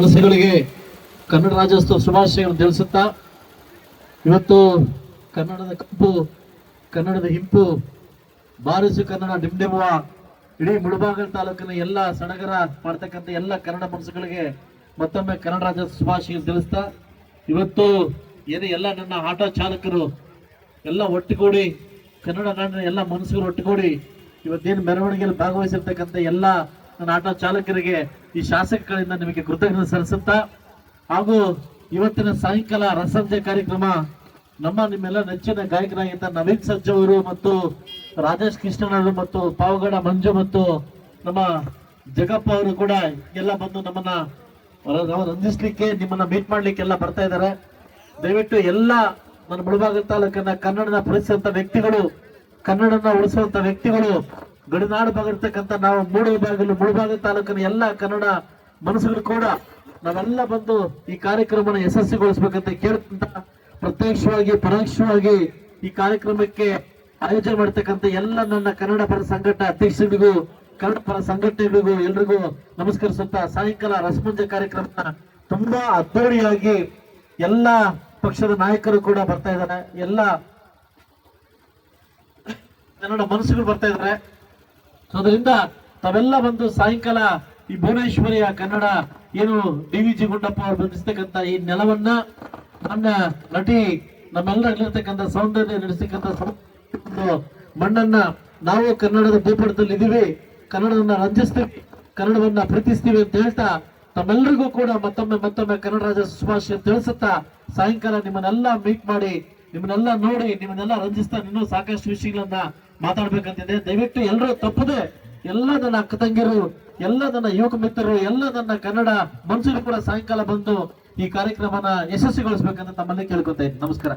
ಮನಸ್ಸುಗಳಿಗೆ ಕನ್ನಡ ರಾಜ್ಯೋತ್ಸವ ಶುಭಾಶಯಗಳನ್ನು ತಿಳಿಸುತ್ತಾ, ಇವತ್ತು ಕನ್ನಡದ ಕಪ್ಪು, ಕನ್ನಡದ ಹಿಂಪು, ಬಾರಿಸು ಕನ್ನಡ ಡಿಂಡಿಮುವ, ಇಡೀ ಮುಳಬಾಗಲ್ ತಾಲೂಕಿನ ಎಲ್ಲ ಸಡಗರ ಮಾಡ್ತಕ್ಕಂಥ ಎಲ್ಲ ಕನ್ನಡ ಮನಸ್ಸುಗಳಿಗೆ ಮತ್ತೊಮ್ಮೆ ಕನ್ನಡ ರಾಜ್ಯೋತ್ಸವ ಶುಭಾಶಯ ತಿಳಿಸ್ತಾ, ಇವತ್ತು ಏನು ಎಲ್ಲ ನನ್ನ ಆಟೋ ಚಾಲಕರು ಎಲ್ಲ ಒಟ್ಟುಗೂಡಿ, ಕನ್ನಡ ನಾಡಿನ ಎಲ್ಲ ಮನಸ್ಸುಗಳು ಒಟ್ಟುಗೂಡಿ, ಇವತ್ತೇನು ಮೆರವಣಿಗೆಯಲ್ಲಿ ಭಾಗವಹಿಸಿರ್ತಕ್ಕಂಥ ಎಲ್ಲ ನನ್ನ ಆಟೋ ಚಾಲಕರಿಗೆ ಈ ಶಾಸಕಗಳಿಂದ ನಿಮಗೆ ಕೃತಜ್ಞತೆ ಸಲ್ಲಿಸುತ್ತಾ ಹಾಗೂ ಇವತ್ತಿನ ಸಾಯಂಕಾಲ ರಸಂಜೆ ಕಾರ್ಯಕ್ರಮ ನಮ್ಮ ನಿಮ್ಮೆಲ್ಲ ನೆಚ್ಚಿನ ಗಾಯಕರಾಗಿದ್ದ ನವೀನ್ ಸಜ್ಜವರು ಮತ್ತು ರಾಜೇಶ್ ಕೃಷ್ಣನವರು ಮತ್ತು ಪಾವಗಡ ಮಂಜು ಮತ್ತು ನಮ್ಮ ಜಗಪ್ಪ ಅವರು ಕೂಡ ಎಲ್ಲ ಬಂದು ನಮ್ಮನ್ನ ರಂಜಿಸ್ಲಿಕ್ಕೆ, ನಿಮ್ಮನ್ನ ಮೀಟ್ ಮಾಡ್ಲಿಕ್ಕೆ ಎಲ್ಲ ಬರ್ತಾ ಇದ್ದಾರೆ. ದಯವಿಟ್ಟು ಎಲ್ಲ ನನ್ನ ಮುಳಬಾಗಲ್ ತಾಲೂಕನ್ನ ಕನ್ನಡನ ಪರಿಸುವಂತ ವ್ಯಕ್ತಿಗಳು, ಕನ್ನಡನ ಉಳಿಸುವಂತ ವ್ಯಕ್ತಿಗಳು ಗಡಿನಾಡು ಭಾಗಿರ್ತಕ್ಕಂಥ ನಾವು ಮೂಡು ಬಾಗಿಲು ಮುಳುಭಾಗ ತಾಲೂಕಿನ ಎಲ್ಲ ಕನ್ನಡ ಮನಸ್ಸುಗಳು ಕೂಡ ನಾವೆಲ್ಲ ಬಂದು ಈ ಕಾರ್ಯಕ್ರಮನ ಯಶಸ್ವಿಗೊಳಿಸ್ಬೇಕಂತ ಕೇಳ್ತಂತ ಪ್ರತ್ಯಕ್ಷವಾಗಿ, ಪರೋಕ್ಷವಾಗಿ ಈ ಕಾರ್ಯಕ್ರಮಕ್ಕೆ ಆಯೋಜನೆ ಮಾಡ್ತಕ್ಕಂಥ ಎಲ್ಲ ನನ್ನ ಕನ್ನಡ ಪರ ಸಂಘಟನೆ ಅಧ್ಯಕ್ಷರಿಗೂ, ಕನ್ನಡ ಪರ ಸಂಘಟನೆಗಳಿಗೂ ಎಲ್ರಿಗೂ ನಮಸ್ಕರಿಸುತ್ತ ಸಾಯಂಕಾಲ ರಸಮಂಜ ಕಾರ್ಯಕ್ರಮ ತುಂಬಾ ಅದ್ದೂರಿಯಾಗಿ ಎಲ್ಲ ಪಕ್ಷದ ನಾಯಕರು ಕೂಡ ಬರ್ತಾ ಇದ್ದಾರೆ. ಎಲ್ಲ ಕನ್ನಡ ಮನಸ್ಸುಗಳು ಬರ್ತಾ ಇದ್ದಾರೆ. ಸೊ ಅದರಿಂದ ತಾವೆಲ್ಲ ಬಂದು ಸಾಯಂಕಾಲ ಈ ಭುವನೇಶ್ವರಿಯ ಕನ್ನಡ ಏನು ಡಿ ವಿ ಜಿ ಗುಂಡಪ್ಪ ಅವರು ನಡೆಸ್ತಕ್ಕಂಥ ಈ ನೆಲವನ್ನ ನನ್ನ ನಟಿ ನಮ್ಮೆಲ್ಲರಲ್ಲಿರ್ತಕ್ಕಂಥ ಸೌಂದರ್ಯ ನಡೆಸ್ತಕ್ಕಂಥ ಮಣ್ಣನ್ನ ನಾವು ಕನ್ನಡದ ಭೂಪಟದಲ್ಲಿ ಇದೀವಿ ಕನ್ನಡವನ್ನ ರಂಜಿಸ್ತೀವಿ. ಕನ್ನಡವನ್ನ ಪ್ರೀತಿಸ್ತೀವಿ ಅಂತ ಹೇಳ್ತಾ ತಮ್ಮೆಲ್ಲರಿಗೂ ಕೂಡ ಮತ್ತೊಮ್ಮೆ ಮತ್ತೊಮ್ಮೆ ಕನ್ನಡ ರಾಜ ಶುಭಾಶಯ ತಿಳಿಸುತ್ತಾ ಸಾಯಂಕಾಲ ನಿಮ್ಮನ್ನೆಲ್ಲ ಮೀಟ್ ಮಾಡಿ, ನಿಮ್ಮನ್ನೆಲ್ಲ ನೋಡಿ, ನಿಮ್ಮನ್ನೆಲ್ಲ ರಂಜಿಸ್ತಾ ಇನ್ನೂ ಸಾಕಷ್ಟು ವಿಷಯಗಳನ್ನ ಮಾತಾಡ್ಬೇಕಂತಿದೆ ದಯವಿಟ್ಟು ಎಲ್ಲರೂ ತಪ್ಪದೆ ಎಲ್ಲ ನನ್ನ ಅಕ್ಕ ತಂಗಿರು ಎಲ್ಲ ನನ್ನ ಯುವಕ ಮಿತ್ರರು ಎಲ್ಲ ನನ್ನ ಕನ್ನಡ ಮನುಷ್ಯರು ಕೂಡ ಸಾಯಂಕಾಲ ಬಂದು ಈ ಕಾರ್ಯಕ್ರಮನ ಯಶಸ್ವಿಗೊಳಿಸ್ಬೇಕಂತ ತಮ್ಮಲ್ಲಿ ಕೇಳ್ಕೊತಾ ಇದ್ದೀನಿ. ನಮಸ್ಕಾರ.